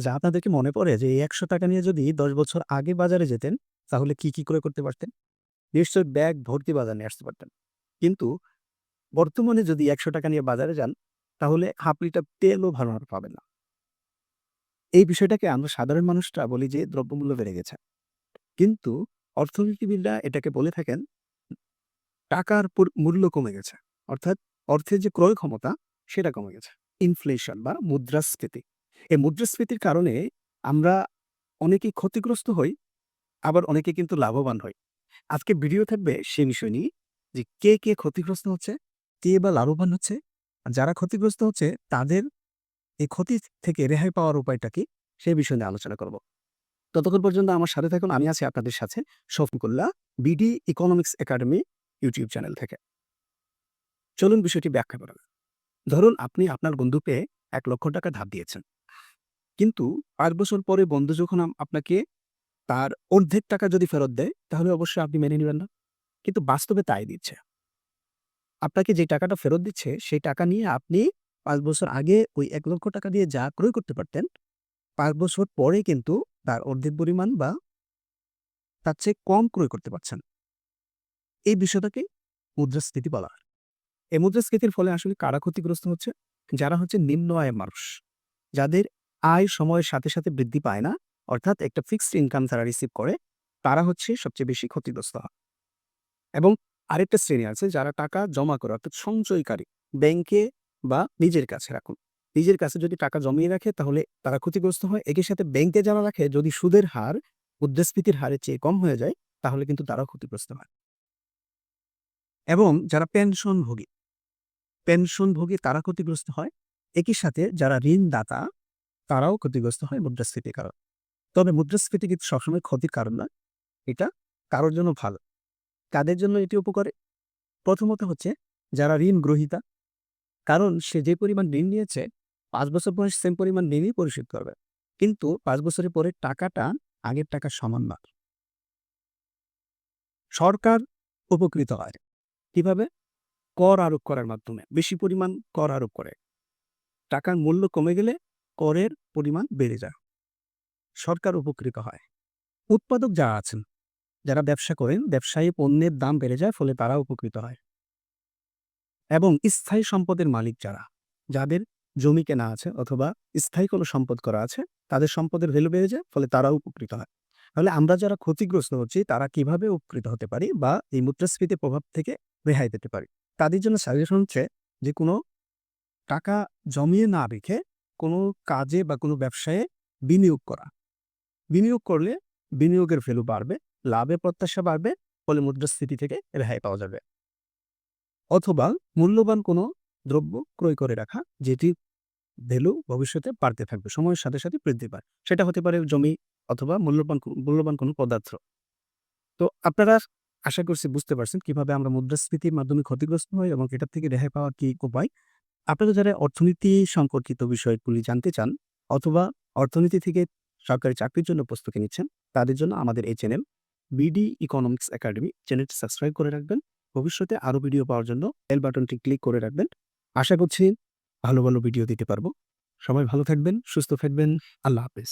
আচ্ছা আপনাদের কি মনে পড়ে যে এই একশো টাকা নিয়ে যদি দশ বছর আগে বাজারে যেতেন, তাহলে কি কি ক্রয় করতে পারতেন? নিশ্চয়ই ব্যাগ, ভর্তি বাজার নিয়ে আসতে পারতেন। কিন্তু বর্তমানে যদি একশো টাকা নিয়ে বাজারে যান, তাহলে হাফ তেলও ভালো পাবেন না। এই বিষয়টাকে আমরা সাধারণ মানুষরা বলি যে দ্রব্যমূল্য বেড়ে গেছে। কিন্তু অর্থনীতিবিদরা এটাকে বলে থাকেন, টাকার মূল্য কমে গেছে। অর্থাৎ অর্থের যে ক্রয় ক্ষমতা, সেটা কমে গেছে। ইনফ্লেশন বা মুদ্রাস্ফীতি। এই মুদ্রাস্ফীতির কারণে আমরা অনেকেই ক্ষতিগ্রস্ত হই, আবার অনেকে কিন্তু লাভবান হই। আজকে ভিডিও থাকবে সে বিষয় নিয়ে যে কে কে ক্ষতিগ্রস্ত হচ্ছে, কে বা লাভবান হচ্ছে, আর যারা ক্ষতিগ্রস্ত হচ্ছে তাদের এই ক্ষতি থেকে রেহাই পাওয়ার উপায়টা কি সে বিষয় নিয়ে আলোচনা করব। ততক্ষণ পর্যন্ত আমার সাথে থাকুন, আমি আছি আপনাদের সাথে Shafiqullah BD economics academy YouTube channel থেকে। চলুন বিষয়টি ব্যাখ্যা করা যাক। ধরুন আপনি আপনার বন্ধুকে এক লক্ষ টাকা ধার দিয়েছেন। কিন্তু পাঁচ বছর পরে বন্ধু যখন আপনাকে তার অর্ধেক টাকা যদি ফেরত দেয়, তাহলে অবশ্যই আপনি মেনে নেবেন না। কিন্তু বাস্তবে তাই দিচ্ছে। আপনাকে যে টাকাটা ফেরত দিচ্ছে, সেই টাকা নিয়ে আপনি পাঁচ বছর আগে ওই এক লক্ষ টাকা দিয়ে যা ক্রয় করতে পারতেন, পাঁচ বছর পরে কিন্তু তার অর্ধেক পরিমাণ বা তার চেয়ে কম ক্রয় করতে পারছেন। এই বিষয়টাকে মুদ্রাস্ফীতি বলা হয়। এই মুদ্রাস্ফীতির ফলে আসলে কারা ক্ষতিগ্রস্ত হচ্ছে? যারা হচ্ছে নিম্ন আয়ের মানুষ। যাদের আয় সময়ের সাথে সাথে বৃদ্ধি পায় না, অর্থাৎ একটা ফিক্সড ইনকাম তারা রিসিভ করে, তারা হচ্ছে সবচেয়ে বেশি ক্ষতিগ্রস্ত হয়। এবং আরেকটা শ্রেণি আছে যারা টাকা জমা করে, অর্থাৎ সঞ্চয়কারী ব্যাংকে বা নিজের কাছে রাখুন। নিজের কাছে যদি টাকা জমিয়ে রাখে, তাহলে তারা ক্ষতিগ্রস্ত হয়। একই সাথে ব্যাংকে যারা রাখে, যদি সুদের হার মুদ্রাস্ফীতির হারের চেয়ে কম হয়ে যায়, তাহলে কিন্তু তারাও ক্ষতিগ্রস্ত হয়। এবং যারা পেনশনভোগী পেনশনভোগী তারা ক্ষতিগ্রস্ত হয়। একই সাথে যারা ঋণদাতা তারাও ক্ষতিগ্রস্ত হয় মুদ্রাস্ফীতির কারণ। তবে মুদ্রাস্ফীতি কিন্তু সবসময় ক্ষতির কারণ নয়। এটা কারোর জন্য ভালো। কাদের জন্য এটি উপকারে? প্রথমত হচ্ছে যারা ঋণ গ্রহীতা। কারণ সে যে পরিমাণ ঋণ নিয়েছে, পাঁচ বছর পরে সেম পরিমাণ ঋণই পরিশোধ করবে। কিন্তু পাঁচ বছরের পরে টাকাটা আগের টাকা সমান না সরকার উপকৃত হয়। কীভাবে? কর আরোপ করার মাধ্যমে। বেশি পরিমাণ কর আরোপ করে। টাকার মূল্য কমে গেলে করের পরিমাণ বেড়ে যায়। সরকার উপকৃত হয়। উৎপাদক যারা আছেন, যারা ব্যবসা করেন, ব্যবসায়ী পণ্যের দাম বেড়ে যায়, ফলে তারা উপকৃত হয়। এবং স্থায়ী সম্পদের মালিক যারা, যাদের জমি কেনা আছে অথবা স্থায়ী কোনো সম্পদ করা আছে, তাদের সম্পদের ভ্যালু বেড়ে যায়, ফলে তারাও উপকৃত হয়। তাহলে আমরা যারা ক্ষতিগ্রস্ত হচ্ছি, তারা কীভাবে উপকৃত হতে পারি বা এই মুদ্রাস্ফীতির প্রভাব থেকে রেহাই পেতে পারি? তাদের জন্য সাজেশন হচ্ছে যে কোনো টাকা জমিয়ে না রেখে কোনো কাজে বা কোনো ব্যবসায়ে বিনিয়োগ করা। বিনিয়োগ করলে বিনিয়োগের ভ্যালু বাড়বে, লাভের প্রত্যাশা বাড়বে, ফলে মুদ্রাস্ফীতি থেকে রেহাই পাওয়া যাবে। অথবা মূল্যবান কোনো দ্রব্য ক্রয় করে রাখা, যেটি ভ্যালু ভবিষ্যতে বাড়তে থাকবে, সময়ের সাথে সাথে বৃদ্ধি পায়। সেটা হতে পারে জমি অথবা মূল্যবান মূল্যবান কোনো পদার্থ। তো আপনারা আশা করছি বুঝতে পারছেন কীভাবে আমরা মুদ্রাস্ফীতির মাধ্যমে ক্ষতিগ্রস্ত হই এবং এটার থেকে রেহাই পাওয়ার কি উপায়। আপনারা যারা অর্থনীতি সম্পর্কিত বিষয়গুলি জানতে চান অথবা অর্থনীতি থেকে সরকারি চাকরির জন্য প্রস্তুতি নিচ্ছেন, তাদের জন্য আমাদের এই চ্যানেল বিডি ইকোনমিক্স একাডেমি চ্যানেলটি সাবস্ক্রাইব করে রাখবেন। ভবিষ্যতে আরও ভিডিও পাওয়ার জন্য বেল বাটনটি ক্লিক করে রাখবেন। আশা করছি ভালো ভালো ভিডিও দিতে পারব। সবাই ভালো থাকবেন, সুস্থ থাকবেন। আল্লাহ হাফেজ।